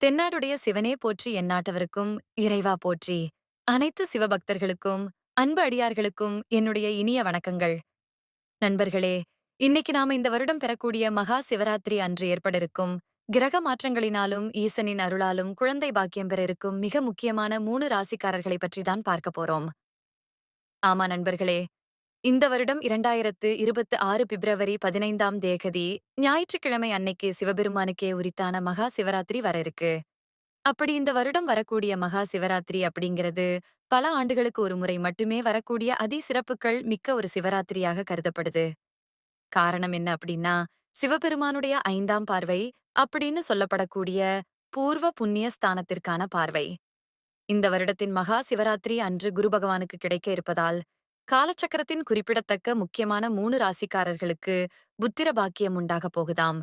தென்னாடுடைய சிவனே போற்றி எந்நாட்டவருக்கும் இறைவா போற்றி. அனைத்து சிவபக்தர்களுக்கும் அன்பு அடியார்களுக்கும் என்னுடைய இனிய வணக்கங்கள். நண்பர்களே இன்னைக்கு நாம இந்த வருடம் பெறக்கூடிய மகா சிவராத்திரி அன்று ஏற்படிருக்கும் கிரக மாற்றங்களினாலும் ஈசனின் அருளாலும் குழந்தை பாக்கியம் பெற இருக்கும் மிக முக்கியமான மூணு ராசிக்காரர்களை பற்றி தான் பார்க்க போறோம். ஆமா நண்பர்களே இந்த வருடம் இரண்டாயிரத்து இருபத்து ஆறு பிப்ரவரி பதினைந்தாம் தேகதி ஞாயிற்றுக்கிழமை அன்னைக்கு சிவபெருமானுக்கே உரித்தான மகா சிவராத்திரி வர இருக்கு. அப்படி இந்த வருடம் வரக்கூடிய மகா சிவராத்திரி அப்படிங்கிறது பல ஆண்டுகளுக்கு ஒரு முறை மட்டுமே வரக்கூடிய அதி சிறப்புகள் மிக்க ஒரு சிவராத்திரியாக கருதப்படுது. காரணம் என்ன அப்படின்னா சிவபெருமானுடைய ஐந்தாம் பார்வை அப்படின்னு சொல்லப்படக்கூடிய பூர்வ புண்ணிய ஸ்தானத்திற்கான பார்வை. இந்த வருடத்தின் மகா சிவராத்திரி அன்று குரு பகவானுக்கு கிடைக்க இருப்பதால் காலச்சக்கரத்தின் குறிப்பிடத்தக்க முக்கியமான மூணு ராசிக்காரர்களுக்கு புத்திர பாக்கியம் உண்டாகப் போகுதாம்.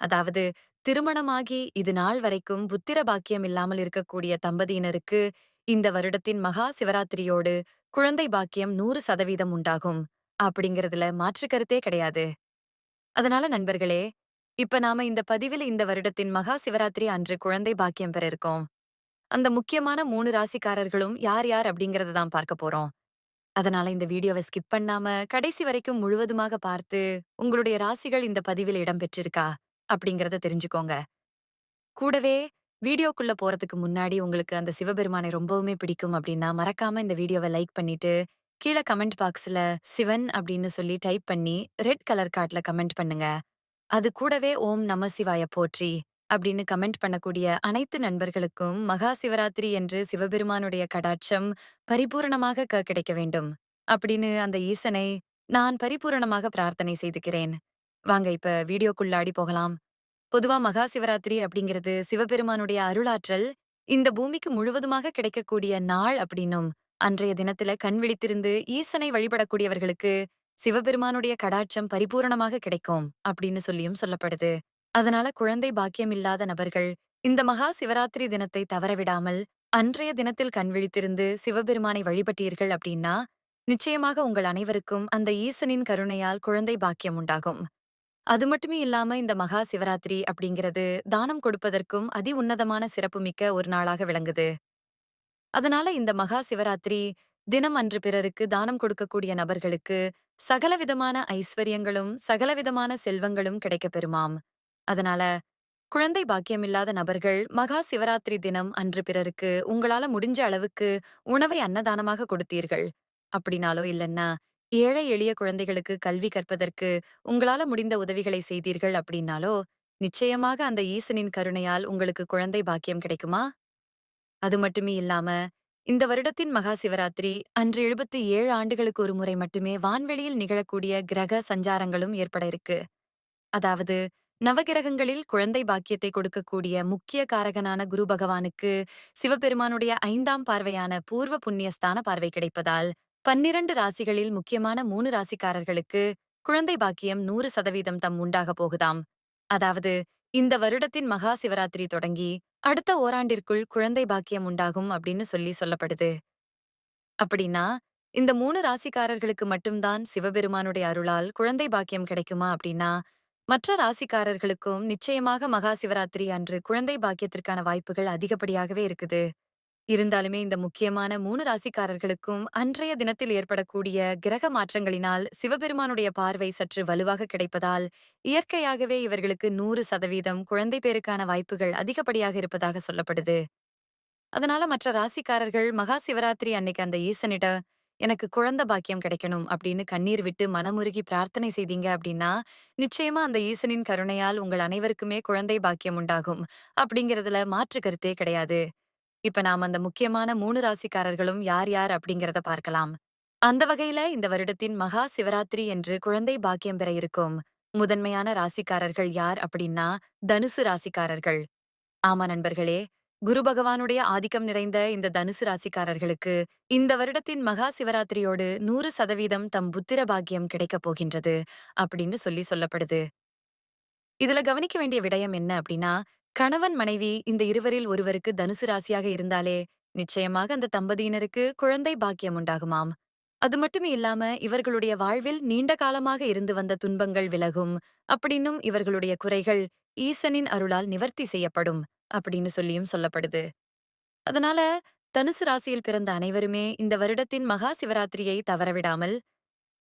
அதாவது திருமணமாகி இது நாள் வரைக்கும் புத்திர பாக்கியம் இல்லாமல் இருக்கக்கூடிய தம்பதியினருக்கு இந்த வருடத்தின் மகா சிவராத்திரியோடு குழந்தை பாக்கியம் நூறு சதவீதம் உண்டாகும் அப்படிங்கறதுல மாற்று கருத்தே கிடையாது. அதனால நண்பர்களே இப்ப நாம இந்த பதிவில் இந்த வருடத்தின் மகா சிவராத்திரி அன்று குழந்தை பாக்கியம் பெற இருக்கோம். அந்த முக்கியமான மூணு ராசிக்காரர்களும் யார் யார் அப்படிங்கறத தான் பார்க்க போறோம். அதனால இந்த வீடியோவை ஸ்கிப் பண்ணாம கடைசி வரைக்கும் முழுவதுமாக பார்த்து உங்களுடைய ராசிகள் இந்த பதிவில் இடம் பெற்றிருக்கா அப்படிங்கறத தெரிஞ்சுக்கோங்க. கூடவே வீடியோக்குள்ள போறதுக்கு முன்னாடி உங்களுக்கு அந்த சிவபெருமானை ரொம்பவுமே பிடிக்கும் அப்படின்னா மறக்காம இந்த வீடியோவை லைக் பண்ணிட்டு கீழே கமெண்ட் பாக்ஸ்ல சிவன் அப்படின்னு சொல்லி டைப் பண்ணி ரெட் கலர் கார்ட்ல கமெண்ட் பண்ணுங்க. அது கூடவே ஓம் நம சிவாய போற்றி. அப்படின்னு கமெண்ட் பண்ணக்கூடிய அனைத்து நண்பர்களுக்கும் மகா சிவராத்திரி என்று சிவபெருமானுடைய கடாட்சம் பரிபூரணமாக க கிடைக்க வேண்டும். அப்படின்னு அந்த ஈசனை நான் பரிபூரணமாக பிரார்த்தனை செய்துக்கிறேன். வாங்க இப்ப வீடியோக்குள்ளாடி போகலாம். பொதுவா மகா சிவராத்திரி அப்படிங்கிறது சிவபெருமானுடைய அருளாற்றல் இந்த பூமிக்கு முழுவதுமாக கிடைக்கக்கூடிய நாள் அப்படின்னும் அன்றைய தினத்துல கண் விழித்திருந்து ஈசனை வழிபடக்கூடியவர்களுக்கு சிவபெருமானுடைய கடாட்சம் பரிபூரணமாக கிடைக்கும் அப்படின்னு சொல்லியும் சொல்லப்படுது. அதனால குழந்தை பாக்கியம் இல்லாத நபர்கள் இந்த மகா சிவராத்திரி தினத்தை தவறவிடாமல் அன்றைய தினத்தில் கண் விழித்திருந்து சிவபெருமானை வழிபட்டீர்கள் அப்படின்னா நிச்சயமாக உங்கள் அனைவருக்கும் அந்த ஈசனின் கருணையால் குழந்தை பாக்கியம் உண்டாகும். அது மட்டுமே இல்லாம இந்த மகா சிவராத்திரி அப்படிங்கிறது தானம் கொடுப்பதற்கும் அதி உன்னதமான சிறப்புமிக்க ஒரு நாளாக விளங்குது. அதனால இந்த மகா சிவராத்திரி தினம் அன்று பிறருக்கு தானம் கொடுக்கக்கூடிய நபர்களுக்கு சகலவிதமான ஐஸ்வர்யங்களும் சகலவிதமான செல்வங்களும் கிடைக்கப் பெறுமாம். அதனால குழந்தை பாக்கியம் இல்லாத நபர்கள் மகா சிவராத்திரி தினம் அன்று பிறருக்கு உங்களால முடிஞ்ச அளவுக்கு உணவை அன்னதானமாக கொடுத்தீர்கள். அப்படினாலோ இல்லைன்னா ஏழை எளிய குழந்தைகளுக்கு கல்வி கற்பதற்கு உங்களால முடிந்த உதவிகளை செய்தீர்கள் அப்படின்னாலோ நிச்சயமாக அந்த ஈசனின் கருணையால் உங்களுக்கு குழந்தை பாக்கியம் கிடைக்குமா? அது மட்டுமே இல்லாம இந்த வருடத்தின் மகா சிவராத்திரி அன்று எழுபத்தி ஏழு ஆண்டுகளுக்கு ஒரு முறை மட்டுமே வான்வெளியில் நிகழக்கூடிய கிரக சஞ்சாரங்களும் ஏற்பட இருக்கு. அதாவது நவகிரகங்களில் குழந்தை பாக்கியத்தை கொடுக்கக்கூடிய முக்கிய காரகனான குரு பகவானுக்கு சிவபெருமானுடைய ஐந்தாம் பார்வையான பூர்வ புண்ணியஸ்தான பார்வை கிடைப்பதால் பன்னிரண்டு ராசிகளில் முக்கியமான மூணு ராசிக்காரர்களுக்கு குழந்தை பாக்கியம் நூறு சதவீதம் தம் உண்டாக போகுதாம். அதாவது இந்த வருடத்தின் மகா சிவராத்திரி தொடங்கி அடுத்த ஓராண்டிற்குள் குழந்தை பாக்கியம் உண்டாகும் அப்படின்னு சொல்லி சொல்லப்படுது. அப்படின்னா இந்த மூணு ராசிக்காரர்களுக்கு மட்டும்தான் சிவபெருமானுடைய அருளால் குழந்தை பாக்கியம் கிடைக்குமா அப்படின்னா மற்ற ராசிக்காரர்களுக்கும் நிச்சயமாக மகா சிவராத்திரி அன்று குழந்தை பாக்கியத்திற்கான வாய்ப்புகள் அதிகப்படியாகவே இருக்குது. இருந்தாலுமே இந்த முக்கியமான மூணு ராசிக்காரர்களுக்கும் அன்றைய தினத்தில் ஏற்படக்கூடிய கிரக மாற்றங்களினால் சிவபெருமானுடைய பார்வை சற்று வலுவாக கிடைப்பதால் இயற்கையாகவே இவர்களுக்கு நூறு சதவீதம் குழந்தை பேருக்கான வாய்ப்புகள் அதிகப்படியாக இருப்பதாக சொல்லப்படுது. அதனால மற்ற ராசிக்காரர்கள் மகா சிவராத்திரி அன்னைக்கு அந்த ஈசனிட எனக்கு குழந்தை பாக்கியம் கிடைக்கணும் அப்படின்னு கண்ணீர் விட்டு மனமுருகி பிரார்த்தனை செய்தீங்க அப்படின்னா நிச்சயமா அந்த ஈசனின் கருணையால் உங்கள் அனைவருக்குமே குழந்தை பாக்கியம் உண்டாகும். அப்படிங்கறதுல மாற்று கருத்தே கிடையாது. இப்ப நாம் அந்த முக்கியமான மூணு ராசிக்காரர்களும் யார் யார் அப்படிங்கறத பார்க்கலாம். அந்த வகையில இந்த வருடத்தின் மகா சிவராத்திரி என்று குழந்தை பாக்கியம் பெற இருக்கும். முதன்மையான ராசிக்காரர்கள் யார் அப்படின்னா தனுசு ராசிக்காரர்கள். ஆமா நண்பர்களே குரு பகவானுடைய ஆதிக்கம் நிறைந்த இந்த தனுசு ராசிக்காரர்களுக்கு இந்த வருடத்தின் மகா சிவராத்திரியோடு நூறு சதவீதம் தம் புத்திர பாக்கியம் கிடைக்கப் போகின்றது அப்படின்னு சொல்லி சொல்லப்படுது. இதுல கவனிக்க வேண்டிய விடயம் என்ன அப்படின்னா கணவன் மனைவி இந்த இருவரில் ஒருவருக்கு தனுசு ராசியாக இருந்தாலே நிச்சயமாக அந்த தம்பதியினருக்கு குழந்தை பாக்கியம் உண்டாகுமாம். அது மட்டுமே இல்லாம இவர்களுடைய வாழ்வில் நீண்ட காலமாக இருந்து வந்த துன்பங்கள் விலகும் அப்படின்னும் இவர்களுடைய குறைகள் ஈசனின் அருளால் நிவர்த்தி செய்யப்படும். அப்படின்னு சொல்லியும் சொல்லப்படுது. அதனால தனுசு ராசியில் பிறந்த அனைவருமே இந்த வருடத்தின் மகா சிவராத்திரியை தவறவிடாமல்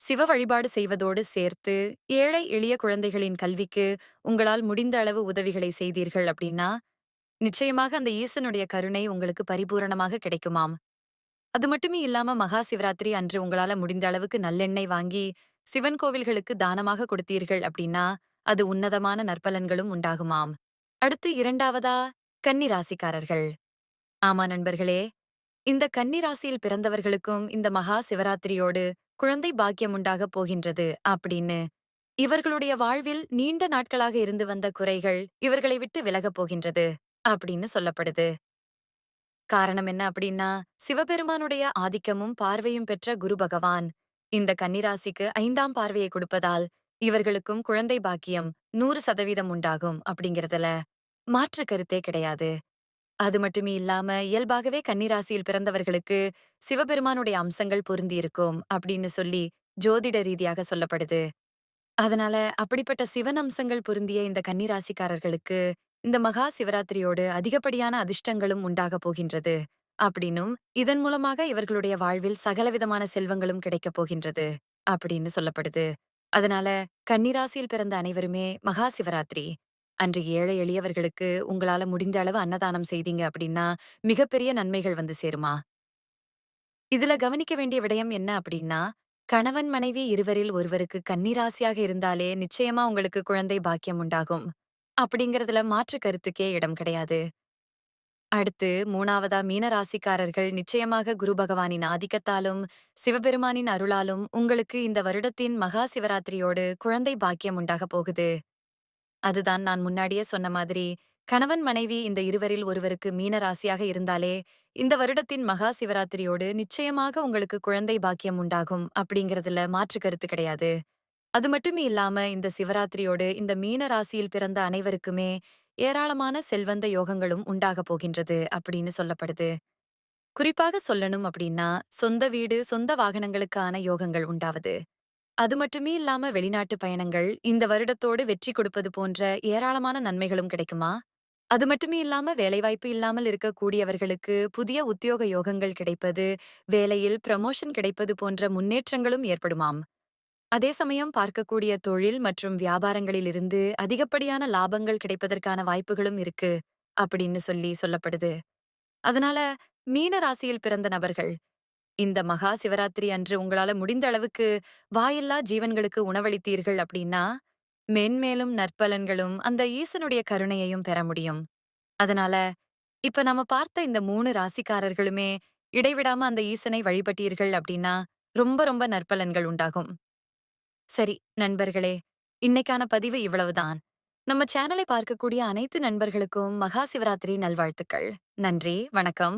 சிவ வழிபாடு செய்வதோடு சேர்த்து ஏழை எளிய குழந்தைகளின் கல்விக்கு உங்களால் முடிந்த அளவு உதவிகளை செய்தீர்கள் அப்படின்னா நிச்சயமாக அந்த ஈசனுடைய கருணை உங்களுக்கு பரிபூரணமாக கிடைக்குமாம். அது மட்டுமே இல்லாம மகா சிவராத்திரி அன்று உங்களால முடிந்த அளவுக்கு நல்லெண்ணெய் வாங்கி சிவன் கோவில்களுக்கு தானமாக கொடுத்தீர்கள் அப்படின்னா அது உன்னதமான நற்பலன்களும் உண்டாகுமாம். அடுத்து இரண்டாவதா கன்னிராசிக்காரர்கள் ஆமா நண்பர்களே, இந்த கன்னிராசியில் பிறந்தவர்களுக்கும் இந்த மகா சிவராத்திரியோடு குழந்தை பாக்கியம் உண்டாகப் போகின்றது அப்படின்னு இவர்களுடைய வாழ்வில் நீண்ட நாட்களாக இருந்து வந்த குறைகள் இவர்களை விட்டு விலகப் போகின்றது அப்படின்னு சொல்லப்படுது. காரணம் என்ன அப்படின்னா, சிவபெருமானுடைய ஆதிக்கமும் பார்வையும் பெற்ற குரு பகவான் இந்த கன்னிராசிக்கு ஐந்தாம் பார்வையை கொடுப்பதால் இவர்களுக்கும் குழந்தை பாக்கியம் நூறு சதவீதம் உண்டாகும் அப்படிங்கறதுல மாற்று கருத்தே கிடையாது. அது மட்டுமே இல்லாம இயல்பாகவே கன்னிராசியில் பிறந்தவர்களுக்கு சிவபெருமானுடைய அம்சங்கள் பொருந்தியிருக்கும் அப்படின்னு சொல்லி ஜோதிட ரீதியாக சொல்லப்படுது. அதனால அப்படிப்பட்ட சிவன் அம்சங்கள் பொருந்திய இந்த கன்னிராசிக்காரர்களுக்கு இந்த மகா சிவராத்திரியோடு அதிகப்படியான அதிர்ஷ்டங்களும் உண்டாகப் போகின்றது அப்படின்னும் இதன் மூலமாக இவர்களுடைய வாழ்வில் சகலவிதமான செல்வங்களும் கிடைக்கப் போகின்றது அப்படின்னு சொல்லப்படுது அதனால கன்னிராசியில் பிறந்த அனைவருமே மகா சிவராத்திரி அன்று ஏழை எளியவர்களுக்கு உங்களால முடிந்த அளவு அன்னதானம் செய்தீங்க அப்படின்னா மிகப்பெரிய நன்மைகள் வந்து சேருமா இதுல கவனிக்க வேண்டிய விடயம் என்ன அப்படின்னா கணவன் மனைவி இருவரில் ஒருவருக்கு கன்னிராசியாக இருந்தாலே நிச்சயமா உங்களுக்கு குழந்தை பாக்கியம் உண்டாகும் அப்படிங்கறதுல மாற்று கருத்துக்கே இடம் கிடையாது. அடுத்து மூணாவதா மீன ராசிக்காரர்கள் நிச்சயமாக குரு பகவானின் ஆதிக்கத்தாலும், சிவபெருமானின் அருளாலும் உங்களுக்கு இந்த வருடத்தின் மகா சிவராத்திரியோடு குழந்தை பாக்கியம் உண்டாகப் போகுது. அதுதான் நான் முன்னாடியே சொன்ன மாதிரி, கணவன் மனைவி இந்த இருவரில் ஒருவருக்கு மீன ராசியாக இருந்தாலே, இந்த வருடத்தின் மகா சிவராத்திரியோடு நிச்சயமாக உங்களுக்கு குழந்தை பாக்கியம் உண்டாகும் அப்படிங்கறதுல மாற்று கருத்து கிடையாது. அது மட்டுமே இல்லாம இந்த சிவராத்திரியோடு இந்த மீன ராசியில் பிறந்த அனைவருக்குமே ஏராளமான செல்வந்த யோகங்களும் உண்டாகப் போகின்றது அப்படின்னு சொல்லப்படுது. குறிப்பாக சொல்லணும் அப்படின்னா, சொந்த வீடு, சொந்த வாகனங்களுக்கான யோகங்கள் உண்டாவது. அது மட்டுமே இல்லாம வெளிநாட்டு பயணங்கள் இந்த வருடத்தோடு வெற்றி கொடுப்பது போன்ற ஏராளமான நன்மைகளும் கிடைக்குமா? அது மட்டுமே இல்லாம வேலைவாய்ப்பு இல்லாமல் இருக்கக்கூடியவர்களுக்கு புதிய உத்தியோக யோகங்கள் கிடைப்பது, வேலையில் ப்ரமோஷன் கிடைப்பது போன்ற முன்னேற்றங்களும் ஏற்படுமாம். அதே சமயம் பார்க்கக்கூடிய தொழில் மற்றும் வியாபாரங்களிலிருந்து அதிகப்படியான லாபங்கள் கிடைப்பதற்கான வாய்ப்புகளும் இருக்கு அப்படின்னு சொல்லி சொல்லப்படுது. அதனால மீன ராசியில் பிறந்த நபர்கள் இந்த மகா சிவராத்திரி அன்று உங்களால முடிந்த அளவுக்கு வாயில்லா ஜீவன்களுக்கு உணவளித்தீர்கள் அப்படின்னா மென்மேலும் நற்பலன்களும் அந்த ஈசனுடைய கருணையையும் பெற முடியும். அதனால இப்ப நம்ம பார்த்த இந்த மூணு ராசிக்காரர்களுமே இடைவிடாம அந்த ஈசனை வழிபட்டீர்கள் அப்படின்னா ரொம்ப ரொம்ப நற்பலன்கள் உண்டாகும். சரி நண்பர்களே இன்னைக்கான பதிவு இவ்வளவுதான் நம்ம சேனலை பார்க்கக்கூடிய அனைத்து நண்பர்களுக்கும் மகா சிவராத்திரி நல்வாழ்த்துக்கள் நன்றி வணக்கம்